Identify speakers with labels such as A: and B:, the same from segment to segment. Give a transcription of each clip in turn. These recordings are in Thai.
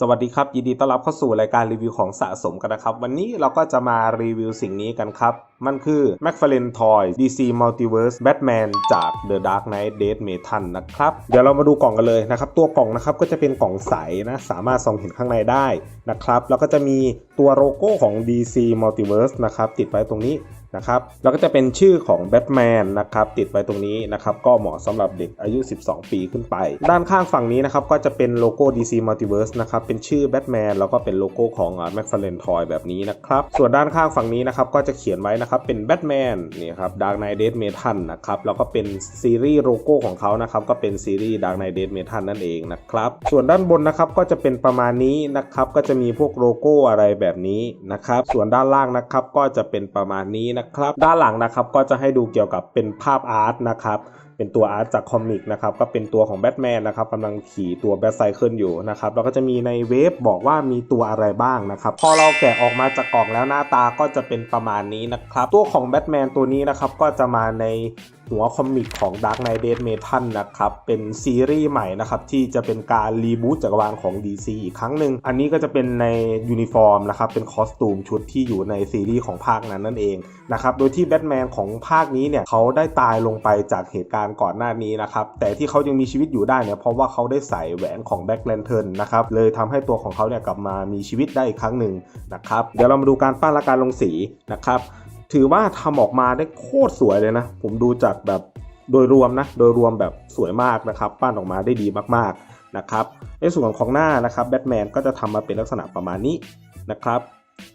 A: สวัสดีครับ ยินดีต้อนรับเข้าสู่รายการรีวิวของสะสมกันนะครับ วันนี้เราก็จะมารีวิวสิ่งนี้กันครับ มันคือ McFarlane Toy DC Multiverse Batman จาก The Dark Knight Death Metal นะครับ เดี๋ยวเรามาดูกล่องกันเลยนะครับ ตัวกล่องนะครับก็จะเป็นกล่องใสนะ สามารถส่องเห็นข้างในได้นะครับ แล้วก็จะมีตัวโลโก้ของ DC Multiverse นะครับ ติดไว้ตรงนี้ นะครับแล้วก็จะเป็นชื่อของแบทแมนนะครับติดไว้ตรงนี้นะครับก็เหมาะสำหรับเด็กอายุ 12 ปีขึ้นไป ด้านข้างฝั่งนี้นะครับก็จะเป็นโลโก้ DC Multiverse นะครับเป็นชื่อแบทแมนแล้วก็เป็นโลโก้ของ m c f a r l a n e Toy แบบนี้นะครับส่วนด้านข้างฝั่งนี้นะครับก็จะเขียนไว้นะครับเป็นแบทแมนนี่ครับ Dark Knight Death Metal นะครับแล้วก็เป็นซีรีส์โลโก้ของเขานะครับก็เป็นซีรีส์ Dark Knight Death Metal นั่นเองนะครับส่วนด้านบนนะครับก็จะเป็นประมาณนี้นะครับก็จะมีพวกโลโก้อะไรแบบนี้นะครับส่วนด้านล่างนะครับก็จะเป็นประมาณนี้นะครับ ด้านหลังนะครับก็จะให้ดูเกี่ยวกับเป็นภาพอาร์ตนะครับ เป็นตัวอาร์ตจากคอมิกนะครับ ก็เป็นตัวของแบทแมนนะครับกำลังขี่ตัวแบทไซเคิลอยู่นะครับ แล้วก็จะมีในเว็บบอกว่ามีตัวอะไรบ้างนะครับ พอเราแกะออกมาจากกล่องแล้วหน้าตาก็จะเป็นประมาณนี้นะครับ ตัวของแบทแมนตัวนี้นะครับก็จะมาในหัวคอมิกของ Dark Knight Death Metal นะครับ เป็นซีรีส์ใหม่นะครับ ที่จะเป็นการรีบูตจักรวาลของ DC อีกครั้งหนึ่ง อันนี้ก็จะเป็นในยูนิฟอร์มนะครับ เป็นคอสตูมชุดที่อยู่ในซีรีส์ของภาคนั้นนั่นเองนะครับ โดยที่แบทแมนของภาคนี้เนี่ยเขาได้ตายลงไปจากเหตุการณ์ก่อนหน้านี้นะครับ แต่ที่เขายังมีชีวิตอยู่ได้เนี่ยเพราะว่าเขาได้ใส่แหวนของแบ็กแลนเทิร์นนะครับ เลยทำให้ตัวของเขาเนี่ยกลับมามีชีวิตได้อีกครั้งหนึ่งนะครับ เดี๋ยวเรามาดูการปั้นและการลงสีนะครับ ถือว่าทำออกมาได้โคตรสวยเลยนะ ผมดูจากแบบโดยรวมนะ โดยรวมแบบสวยมากนะครับ ปั้นออกมาได้ดีมากๆนะครับในส่วนของหน้านะครับแบทแมนก็จะทำมาเป็นลักษณะประมาณนี้นะครับ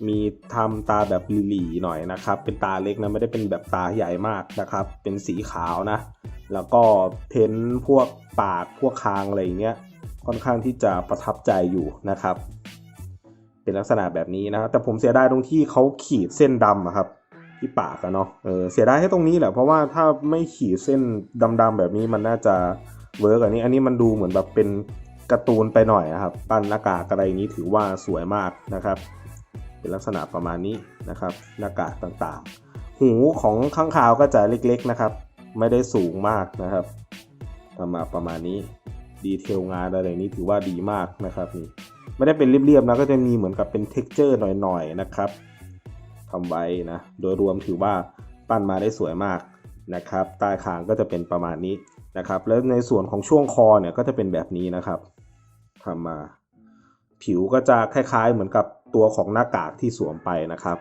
A: มีทำตาแบบหลีๆหน่อยนะครับ เป็นตาเล็กนะไม่ได้เป็นแบบตาใหญ่มากนะครับ เป็นสีขาวนะ แล้วก็เพ้นพวกปากพวกคางอะไรอย่างเงี้ยค่อนข้างที่จะประทับใจอยู่นะครับ เป็นลักษณะแบบนี้นะแต่ผมเสียดายตรงที่เขาขีดเส้นดำครับ ที่ปากอะเนาะเออเสียดายให้ตรงนี้แหละ เพราะว่าถ้าไม่ขีดเส้นดำๆแบบนี้มันน่าจะเวิร์กอันนี้ อันนี้มันดูเหมือนแบบเป็นการ์ตูนไปหน่อยอะครับ ปั้นหน้ากากอะไรอย่างนี้ถือว่าสวยมากนะครับ เป็นลักษณะประมาณนี้นะครับ หน้ากากต่างๆ หูของข้างคาวก็จะเล็กๆนะครับ ไม่ได้สูงมากนะครับทำมาประมาณนี้ดีเทลงานอะไรนี้ถือว่าดีมากนะครับนี่ไม่ได้เป็นเรียบๆนะก็จะมีเหมือนกับเป็นเท็กเจอร์หน่อยๆนะครับ ทำไว้นะ โดยรวมถือว่าปั้นมาได้สวยมากนะครับ ใต้คางก็จะเป็นประมาณนี้นะครับ แล้วในส่วนของช่วงคอเนี่ยก็จะเป็นแบบนี้นะครับทำมา ผิวก็จะคล้ายๆ เหมือนกับตัวของหน้ากากที่สวมไปนะครับ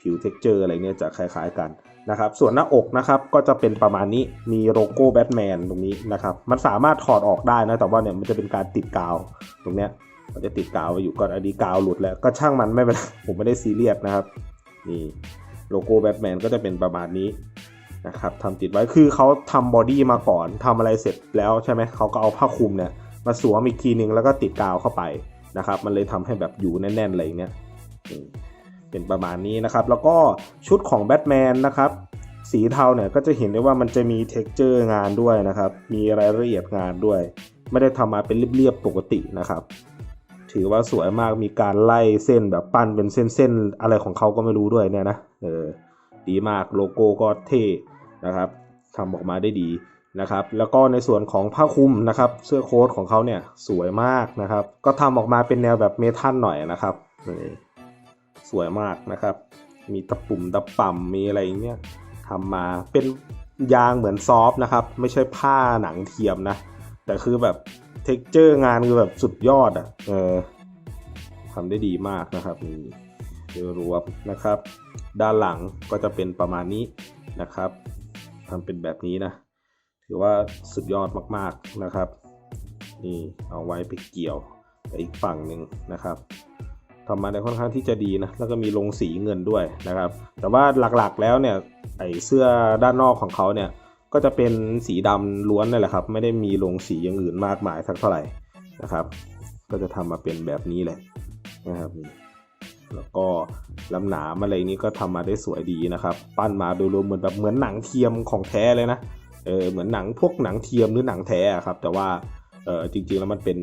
A: ผิวเท็กเจอร์อะไรเนี่ยจะคล้ายๆกันนะครับ ส่วนหน้าอกนะครับก็จะเป็นประมาณนี้มีโลโก้แบทแมนตรงนี้นะครับ มันสามารถถอดออกได้นะแต่ว่าเนี่ยมันจะเป็นการติดกาวตรงเนี้ยมันจะติดกาวไว้อยู่ก่อนอันนี้กาวหลุดแล้วก็ช่างมันไม่เป็นไรผมไม่ได้ซีเรียสนะครับ นี่โลโก้แบทแมนก็จะเป็นประมาณนี้นะครับทำติดไว้คือเขาทำบอดี้มาก่อนทำอะไรเสร็จแล้วใช่ไหมเขาก็เอาผ้าคลุมเนี่ยมาสวมอีกทีนึงแล้วก็ติดกาวเข้าไปนะครับ มันเลยทำให้แบบอยู่แน่นๆอะไรอย่างเงี้ยเป็นประมาณนี้นะครับ แล้วก็ชุดของแบทแมนนะครับ สีเทาเนี่ยก็จะเห็นได้ว่ามันจะมีเท็กเจอร์งานด้วยนะครับ มีรายละเอียดงานด้วย ไม่ได้ทำมาเป็นเรียบๆปกตินะครับ ถือว่าสวยมากมีการไล่เส้นแบบปั้นเป็นเส้นๆอะไรของเขาก็ไม่รู้ด้วยเนี่ยนะเออดีมากโลโก้ก็เท่นะครับทำออกมาได้ดีนะครับ แล้วก็ในส่วนของผ้าคลุมนะครับ เสื้อโค้ทของเขาเนี่ยสวยมากนะครับ ก็ทำออกมาเป็นแนวแบบเมทัลหน่อยนะครับสวยมากนะครับ มีตะปุ่มตะป่ำมีอะไรอย่างเงี้ยทำมาเป็นยางเหมือนซอฟต์นะครับ ไม่ใช่ผ้าหนังเทียมนะ แต่คือแบบ เท็กเจอร์งานคือแบบสุดยอดอะเออทำได้ดีมากนะครับนี่โดยรวมนะครับ ด้านหลังก็จะเป็นประมาณนี้นะครับทำเป็นแบบนี้นะถือว่าสุดยอดมากๆนะครับ นี่เอาไว้ไปเกี่ยวกับอีกฝั่งหนึ่งนะครับทำมาได้ค่อนข้างที่จะดีนะ แล้วก็มีลงสีเงินด้วยนะครับ แต่ว่าหลักๆแล้วเนี่ยไอเสื้อด้านนอกของเขาเนี่ย ก็จะเป็นสีดำล้วนนั่แหละครับ ไม่ได้มีลงสีอย่างอื่นมากมายสักเท่าไหร่นะครับ ก็จะทำมาเป็นแบบนี้แหละนะครับนี่แล้วก็ลำหนามอะไรนี้ก็ทำมาได้สวยดีนะครับ ปั้นมาโดยรวมเหมือนแบบเหมือนหนังเทียมของแท้เลยนะเออเหมือนหนังพวกหนังเทียมหรือหนังแท้อะครับ แต่ว่าเออจริงๆแล้วมันเป็น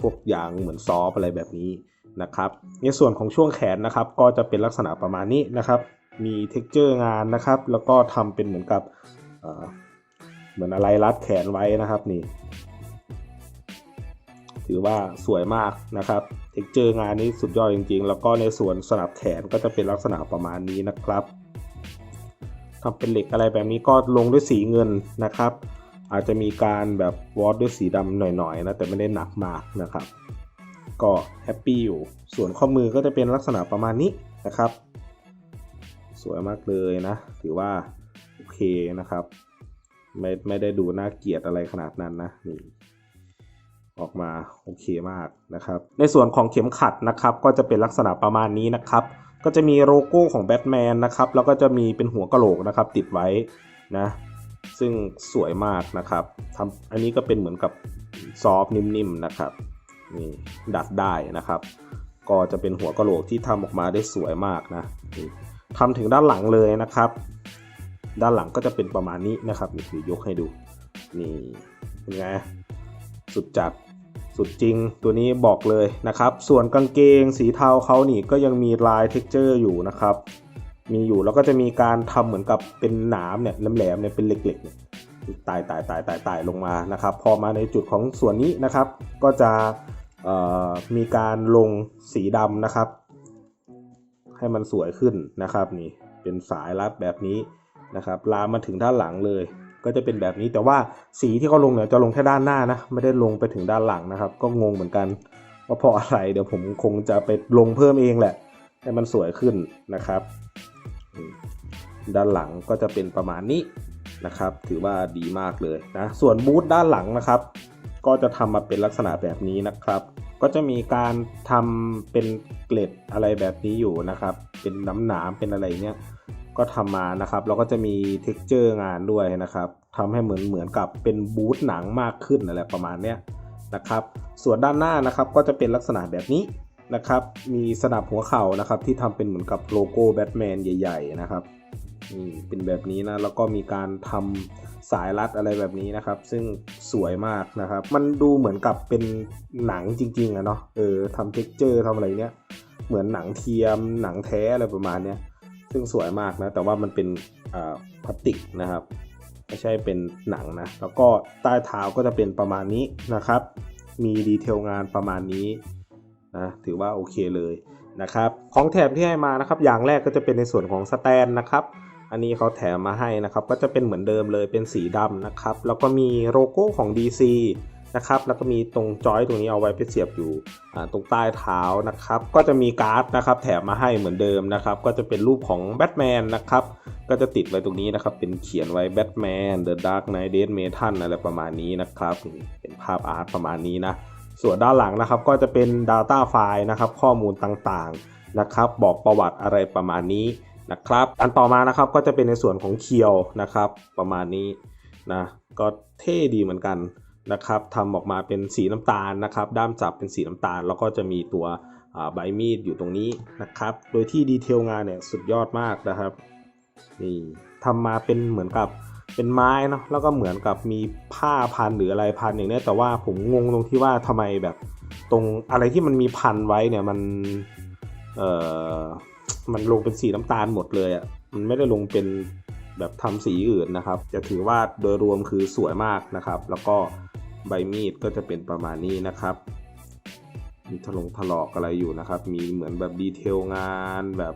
A: พวกยางเหมือนซอฟอะไรแบบนี้นะครับ ในส่วนของช่วงแขนนะครับ ก็จะเป็นลักษณะประมาณนี้นะครับ มีเท็กเจอร์งานนะครับ แล้วก็ทำเป็นเหมือนกับ เหมือนอะไรรัดแขนไว้นะครับนี่ ถือว่าสวยมากนะครับเท็กเจอร์งานนี้สุดยอดจริง ๆ แล้วก็ในส่วนสนับแขนก็จะเป็นลักษณะประมาณนี้นะครับทำเป็นเหล็กอะไรแบบนี้ก็ลงด้วยสีเงินนะครับ อาจจะมีการแบบวอดด้วยสีดำหน่อยๆนะแต่ไม่ได้หนักมากนะครับ ก็แฮปปี้อยู่ ส่วนข้อมือก็จะเป็นลักษณะประมาณนี้นะครับ สวยมากเลยนะ ถือว่า โอเคนะครับ ไม่ไม่ได้ดูน่าเกลียดอะไรขนาดนั้นนะนี่ออกมาโอเคมากนะครับ ในส่วนของเข็มขัดนะครับ ก็จะเป็นลักษณะประมาณนี้นะครับ ก็จะมีโลโก้ของแบทแมนนะครับ แล้วก็จะมีเป็นหัวกะโหลกนะครับ ติดไว้นะ ซึ่งสวยมากนะครับทำอันนี้ก็เป็นเหมือนกับซอฟนิ่มๆนะครับนี่ดัดได้นะครับ ก็จะเป็นหัวกะโหลกที่ทำออกมาได้สวยมากนะนี่ทำถึงด้านหลังเลยนะครับ ด้านหลังก็จะเป็นประมาณนี้นะครับนี่คือยกให้ดูนี่เป็นไงสุดจัดสุดจริงตัวนี้บอกเลยนะครับ ส่วนกางเกงสีเทาเขานี่ก็ยังมีลายเท็กเจอร์อยู่นะครับ มีอยู่แล้วก็จะมีการทำเหมือนกับเป็นหนามเนี่ยแหลมๆเนี่ยเป็นเหล็กๆเนี่ยตายตายตายตายตายลงมานะครับ พอมาในจุดของส่วนนี้นะครับ ก็จะมีการลงสีดำนะครับ ให้มันสวยขึ้นนะครับนี่เป็นสายรัดแบบนี้ นะครับลามมาถึงด้านหลังเลย ก็จะเป็นแบบนี้แต่ว่าสีที่เขาลงเนี่ยจะลงแค่ด้านหน้านะไม่ได้ลงไปถึงด้านหลังนะครับ ก็งงเหมือนกันว่าเพราะอะไรเดี๋ยวผมคงจะไปลงเพิ่มเองแหละ ให้มันสวยขึ้นนะครับ ด้านหลังก็จะเป็นประมาณนี้นะครับ ถือว่าดีมากเลยนะส่วนบูธด้านหลังนะครับ ก็จะทำมาเป็นลักษณะแบบนี้นะครับ ก็จะมีการทำเป็นเกล็ดอะไรแบบนี้อยู่นะครับ เป็นน้ำหนามเป็นอะไรเนี้ย ก็ทำมานะครับแล้วก็จะมี t e x t อร์งานด้วยนะครับทำให้เหมือนเหมือนกับเป็นบูธหนังมากขึ้นอะไรประมาณเนี้ยนะครับ ส่วนด้านหน้านะครับก็จะเป็นลักษณะแบบนี้นะครับ มีสนับหัวเข่านะครับ ที่ทำเป็นเหมือนกับโลโก้แบทแมนใหญ่ ๆ นะครับนี่เป็นแบบนี้นะแล้วก็มีการทำสายรัดอะไรแบบนี้นะครับ ซึ่งสวยมากนะครับ มันดูเหมือนกับเป็นหนังจริงๆอะเนาะเออทำเท็กเจอร์ทำอะไรเนี้ยเหมือนหนังเทียมหนังแท้อะไรประมาณเนี้ย ซึ่งสวยมากนะ แต่ว่ามันเป็นพลาสติกนะครับ ไม่ใช่เป็นหนังนะ แล้วก็ใต้เท้าก็จะเป็นประมาณนี้นะครับ มีดีเทลงานประมาณนี้นะถือว่าโอเคเลยนะครับ ของแถมที่ให้มานะครับ อย่างแรกก็จะเป็นในส่วนของสแตนนะครับ อันนี้เขาแถมมาให้นะครับ ก็จะเป็นเหมือนเดิมเลยเป็นสีดำนะครับ แล้วก็มีโลโก้ของ DC นะครับ แล้วก็มีตรงจอยตรงนี้เอาไว้ไปเสียบอยู่ตรงใต้เท้านะครับ ก็จะมีการ์ดนะครับแถมมาให้เหมือนเดิมนะครับ ก็จะเป็นรูปของแบทแมนนะครับ ก็จะติดไว้ตรงนี้นะครับ เป็นเขียนไว้ Batman The Dark Knight Death Metal อะไรประมาณนี้นะครับ เป็นภาพอาร์ตประมาณนี้นะ ส่วนด้านหลังนะครับก็จะเป็น Data File นะครับ ข้อมูลต่างๆนะครับ บอกประวัติอะไรประมาณนี้นะครับอันต่อมานะครับก็จะเป็นในส่วนของเคียวนะครับ ประมาณนี้นะ ก็เท่ดีเหมือนกัน นะครับทำออกมาเป็นสีน้ำตาลนะครับด้ามจับเป็นสีน้ำตาล แล้วก็จะมีตัวใบมีดอยู่ตรงนี้นะครับ โดยที่ดีเทลงานเนี่ยสุดยอดมากนะครับนี่ทำมาเป็นเหมือนกับเป็นไม้เนาะแล้วก็เหมือนกับมีผ้าพันหรืออะไรพันอย่างนี้แต่ว่าผมงงตรงที่ว่าทำไมแบบตรงอะไรที่มันมีพันไว้เนี่ยมันเอ่อมันลงเป็นสีน้ำตาลหมดเลยอะ่ะมันไม่ได้ลงเป็นแบบทำสีอื่นนะครับ จะถือว่าโดยรวมคือสวยมากนะครับ แล้วก็ ใบมีดก็จะเป็นประมาณนี้นะครับ มีถลงถลอกอะไรอยู่นะครับ มีเหมือนแบบดีเทลงานแบบ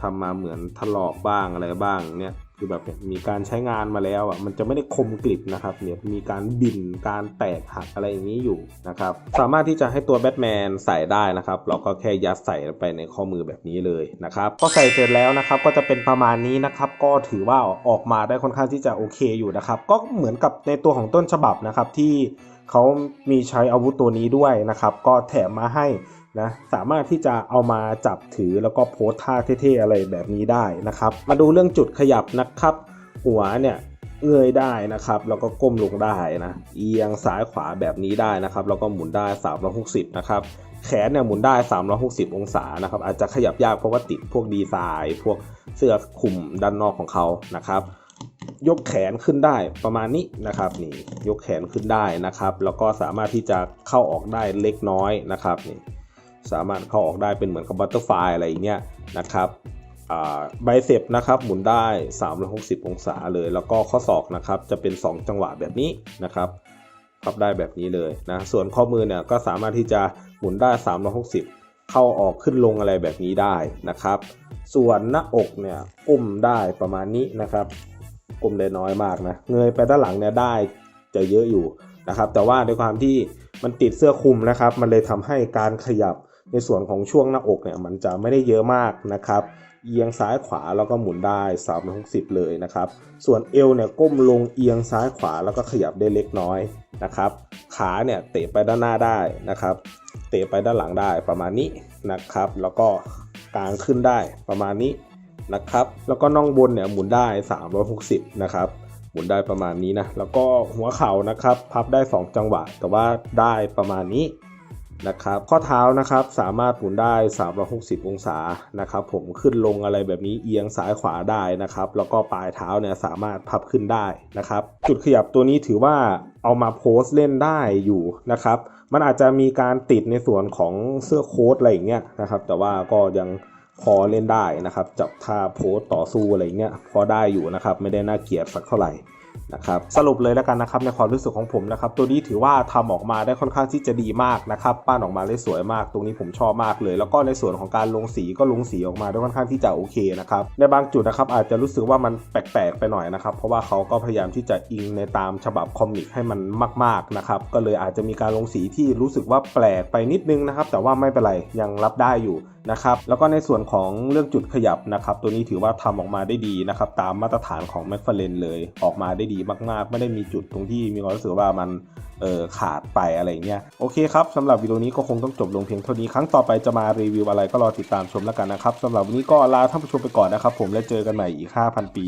A: ทำมาเหมือนถลอกบ้างอะไรบ้างเนี่ย คือแบบมีการใช้งานมาแล้วอะมันจะไม่ได้คมกริบนะครับเนี่ยมีการบินการแตกหักอะไรอย่างนี้อยู่นะครับสามารถที่จะให้ตัวแบทแมนใส่ได้นะครับเราก็แค่ยัดใส่ไปในข้อมือแบบนี้เลยนะครับก็ใส่เสร็จแล้วนะครับก็จะเป็นประมาณนี้นะครับก็ถือว่าออกมาได้ค่อนข้างที่จะโอเคอยู่นะครับก็เหมือนกับในตัวของต้นฉบับนะครับที่เขามีใช้อาวุธตัวนี้ด้วยนะครับก็แถมมาให้ นะสามารถที่จะเอามาจับถือแล้วก็โพสท่าเท่ๆอะไรแบบนี้ได้นะครับ มาดูเรื่องจุดขยับนะครับ หัวเนี่ยเงยได้นะครับแล้วก็ก้มลงได้นะเอียงซ้ายขวาแบบนี้ได้นะครับแล้วก็หมุนได้ 360 นะครับแขนเนี่ยหมุนได้ 360 องศานะครับอาจจะขยับยากเพราะว่าติดพวกดีไซน์พวกเสื้อคลุมด้านนอกของเขานะครับยกแขนขึ้นได้ประมาณนี้นะครับนี่ยกแขนขึ้นได้นะครับ แล้วก็สามารถที่จะเข้าออกได้เล็กน้อยนะครับนี่ สามารถเข้าออกได้เป็นเหมือนกับบัตเตอร์ไฟอะไรอย่างเงี้ยนะครับไบเซปนะครับหมุนได้ 360 องศาเลย แล้วก็ข้อศอกนะครับจะเป็น 2 จังหวะแบบนี้นะครับพับได้แบบนี้เลยนะส่วนข้อมือเนี่ยก็สามารถที่จะหมุนได้ 360 เข้าออกขึ้นลงอะไรแบบนี้ได้นะครับ ส่วนหน้าอกเนี่ยก้มได้ประมาณนี้นะครับก้มได้น้อยมากนะเงยไปด้านหลังเนี่ยได้จะเยอะอยู่นะครับ แต่ว่าด้วยความที่มันติดเสื้อคลุมนะครับ มันเลยทำให้การขยับ ในส่วนของช่วงหน้าอกเนี่ยมันจะไม่ได้เยอะมากนะครับเอียงซ้ายขวาแล้วก็หมุนได้ 360 เลยนะครับ ส่วนเอวเนี่ยก้มลงเอียงซ้ายขวาแล้วก็ขยับได้เล็กน้อยนะครับ ขาเนี่ยเตะไปด้านหน้าได้นะครับ เตะไปด้านหลังได้ประมาณนี้นะครับ แล้วก็กางขึ้นได้ประมาณนี้นะครับ แล้วก็น่องบนเนี่ยหมุนได้ 360 นะครับ หมุนได้ประมาณนี้นะ แล้วก็หัวเข่านะครับ พับได้ 2 จังหวะ แต่ว่าได้ประมาณนี้ นะครับข้อเท้านะครับสามารถหมุนได้ 360 องศานะครับผมขึ้นลงอะไรแบบนี้เอียงซ้ายขวาได้นะครับแล้วก็ปลายเท้าเนี่ยสามารถพับขึ้นได้นะครับจุดขยับตัวนี้ถือว่าเอามาโพสเล่นได้อยู่นะครับมันอาจจะมีการติดในส่วนของเสื้อโค้ทอะไรอย่างเงี้ยนะครับแต่ว่าก็ยังพอเล่นได้นะครับจับท่าโพสต์ต่อสู้อะไรอย่างเงี้ยพอได้อยู่นะครับไม่ได้น่าเกลียดสักเท่าไหร่ นะครับสรุปเลยแล้วกันนะครับในความรู้สึกของผมนะครับตัวนี้ถือว่าทำออกมาได้ค่อนข้างที่จะดีมากนะครับปั้นออกมาได้สวยมาก ตรงนี้ผมชอบมากเลย แล้วก็ในส่วนของการลงสีก็ลงสีออกมาได้ค่อนข้างที่จะโอเคนะครับในบางจุดนะครับอาจจะรู้สึกว่ามันแปลกๆไปหน่อยนะครับเพราะว่าเขาก็พยายามที่จะอิงในตามฉบับคอมิกให้มันมากๆนะครับก็เลยอาจจะมีการลงสีที่รู้สึกว่าแปลกไปนิดนึงนะครับแต่ว่าไม่เป็นไรยังรับได้อยู่นะครับแล้วก็ในส่วนของเรื่องจุดขยับนะครับตัวนี้ถือว่าทำออกมาได้ดีนะครับตามมาตรฐานของแมคฟเรนเลยออกมาได้ดีมากๆ ไม่ได้มีจุดตรงที่มีความรู้สึกว่ามันเออขาดไปอะไรเงี้ยโอเคครับสำหรับวิดีโอนี้ก็คงต้องจบลงเพียงเท่านี้ครั้งต่อไปจะมารีวิวอะไรก็รอติดตามชมแล้วกันนะครับสำหรับวันนี้ก็ลาท่านผู้ชมไปก่อนนะครับผมและเจอกันใหม่อีก 5,000 ปี